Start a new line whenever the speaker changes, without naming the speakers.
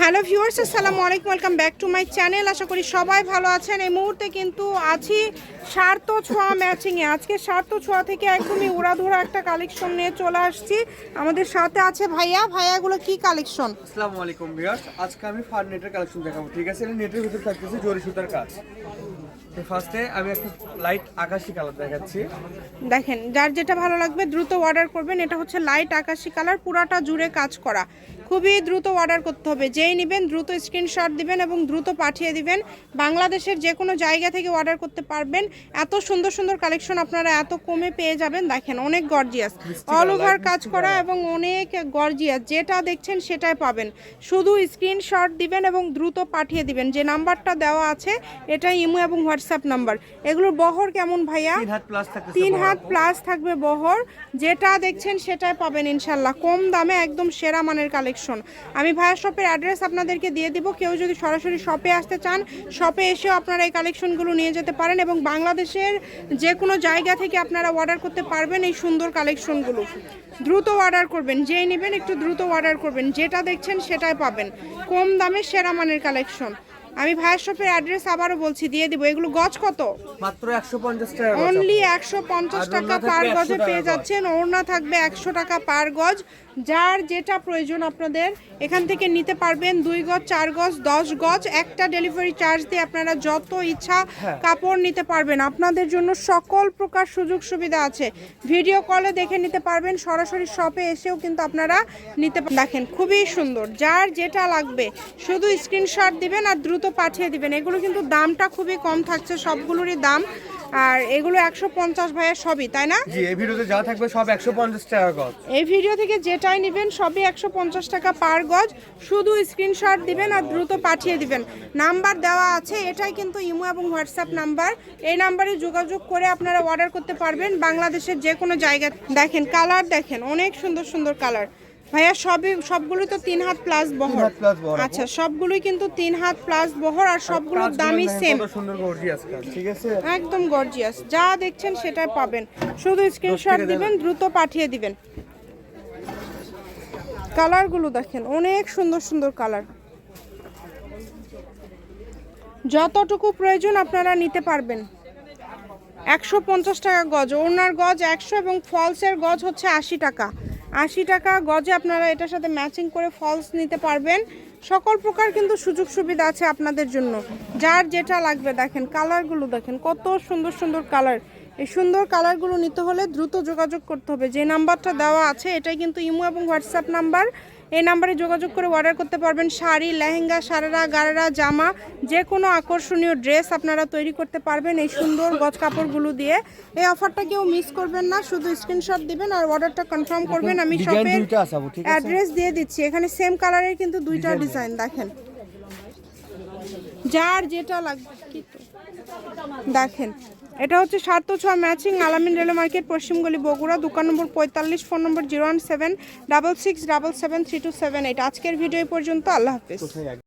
Hello viewers, আসসালামু আলাইকুম, welcome back to my channel. আশা করি সবাই ভালো আছেন। এই মুহূর্তে কিন্তু আছি স্বার্থ ছোঁয়া ম্যাচিংয়ে আজকে স্বার্থ ছোঁয়া থেকে একদমই উড়াধুরা একটা কালেকশন নিয়ে চলে আসছি। আমাদের সাথে আছে ভাইয়া। ভাইয়াগুলো কি কালেকশন
আসসালামু আলাইকুম ভিউয়ার্স। আজকে আমি ফার নেটের কালেকশন দেখাবো, ঠিক আছে? নেটের ভিতরে থাকতেছে, জরি সুতার কাজ। ফার্স্টে আমি একটা লাইট আকাশি কালার দেখাচ্ছি।
দেখেন যার যেটা ভালো লাগবে দ্রুত অর্ডার করবেন। এটা হচ্ছে লাইট আকাশি কালার পুরাটা জুড়ে কাজ করা। খুবই দ্রুত অর্ডার করতে হবে। যেই নেবেন দ্রুত স্ক্রিনশট দিবেন এবং দ্রুত পাঠিয়ে দিবেন। বাংলাদেশের যে কোনো জায়গা থেকে অর্ডার করতে পারবেন। এত সুন্দর সুন্দর কালেকশন আপনারা এত কমে পেয়ে যাবেন। দেখেন অনেক গর্জিয়াস অল ওভার কাজ করা এবং অনেক গর্জিয়াস যেটা দেখছেন সেটাই পাবেন। শুধু স্ক্রিনশট দিবেন এবং দ্রুত পাঠিয়ে দিবেন। যে নাম্বারটা দেওয়া আছে এটা ইমো এবং হোয়াটসঅ্যাপ নাম্বার এগুলোর বহর কেমন ভাইয়া?
তিন হাত। প্লাস
থাকবে বহর। যেটা দেখছেন সেটাই পাবেন ইনশাল্লাহ। কম দামে একদম সেরা মানের কালেকশন আমি ভাইয়া শপের অ্যাড্রেস আপনাদেরকে দিয়ে দিব। কেউ যদি সরাসরি শপে আসতে চান শপে এসেও আপনারা এই কালেকশনগুলো নিয়ে যেতে পারেন এবং বাংলাদেশের যে কোনো জায়গা থেকে আপনারা অর্ডার করতে পারবেন এই সুন্দর কালেকশনগুলো দ্রুত অর্ডার করবেন। যেই নেবেন একটু দ্রুত অর্ডার করবেন। যেটা দেখছেন সেটাই পাবেন। কম দামে সেরা মানের কালেকশন আমি ভাইয়ের শপের অ্যাড্রেস আবারও বলছি দিয়ে দিব। এগুলো গজ কত?
মাত্র একশো পঞ্চাশ টাকা
অনলি একশো পঞ্চাশ
আর
টাকা পার গজে পেয়ে। যাচ্ছেন। ওড়না থাকবে একশো টাকা পার গজ। যার যেটা প্রয়োজন আপনাদের এখান থেকে নিতে পারবেন দুই গজ চার গজ দশ গজ। একটা ডেলিভারি চার্জ দিয়ে আপনারা যত ইচ্ছা
হ্যাঁ।
কাপড় নিতে পারবেন। আপনাদের জন্য সকল প্রকার সুযোগ সুবিধা আছে। ভিডিও কলে দেখে নিতে পারবেন। সরাসরি শপে এসেও কিন্তু আপনারা নিতে দেখেন খুবই সুন্দর। যার যেটা লাগবে শুধু স্ক্রিনশট দিবেন আর দ্রুত পাঠিয়ে দিবেন। এগুলো কিন্তু দামটা খুবই কম থাকছে সবগুলোরই দাম। আর এগুলো একশো পঞ্চাশ ভাইয়া সবই তাই না?
জি এই ভিডিওতে যা থাকবে সব একশো পঞ্চাশ টাকা গজ।
এই ভিডিও থেকে যেটাই নেবেন সবই একশো পঞ্চাশ টাকা পার গজ। শুধু স্ক্রিনশট দিবেন আর দ্রুত পাঠিয়ে দিবেন। নাম্বার দেওয়া আছে এটাই কিন্তু ইমো এবং হোয়াটসঅ্যাপ নাম্বার। এই নাম্বারে যোগাযোগ করে আপনারা অর্ডার করতে পারবেন। বাংলাদেশের যে কোনো জায়গা দেখেন কালার দেখেন অনেক সুন্দর সুন্দর কালার ভাইয়া সবই সবগুলোই তো তিন হাত প্লাস বহর। আচ্ছা সবগুলোই কিন্তু তিন হাত প্লাস বহর আর সবগুলোর দামই সেম
ঠিক আছে?
একদম গর্জিয়াস যা দেখছেন সেটাই পাবেন। শুধু স্ক্রিনশট দিবেন দ্রুত পাঠিয়ে দিবেন। কালারগুলো দেখেন অনেক সুন্দর সুন্দর কালার। যতটুকু প্রয়োজন আপনারা নিতে পারবেন। একশো পঞ্চাশ টাকা গজ ওনার গজ একশো এবং ফলসের গজ হচ্ছে আশি টাকা। আশি টাকা গজে আপনারা এটার সাথে ম্যাচিং করে ফলস নিতে পারবেন। সকল প্রকার কিন্তু সুযোগ সুবিধা আছে আপনাদের জন্য। যার যেটা লাগবে দেখেন কালারগুলো দেখেন, কত সুন্দর সুন্দর কালার এই সুন্দর কালারগুলো নিতে হলে দ্রুত যোগাযোগ করতে হবে। যে নাম্বারটা দেওয়া আছে, এটাই কিন্তু ইমো এবং হোয়াটসঅ্যাপ নাম্বার এই নাম্বারে যোগাযোগ করে অর্ডার করতে পারবেন শাড়ি লেহেঙ্গা সারারা গারারা জামা যে কোনো আকর্ষণীয় ড্রেস আপনারা তৈরি করতে পারবেন এই সুন্দর গজ কাপড়গুলো দিয়ে। এই অফারটা কেউ মিস করবেন না শুধু স্ক্রিনশট দিবেন আর অর্ডারটা কনফার্ম করবেন। আমি শপের অ্যাড্রেস দিয়ে দিচ্ছি। এখানে সেম কালারের কিন্তু দুইটা ডিজাইন দেখেন। যার যেটা লাগবে দেখেন। এটা হচ্ছে সাত ছয় ম্যাচিং আলামিন রেল মার্কেট পশ্চিমগলি বগুড়া, দোকান নম্বর পঁয়তাল্লিশ, phone number zero one seven, double six, double seven, three two seven eight. আজকের ভিডিও পর্যন্ত, আল্লাহ হাফিজ।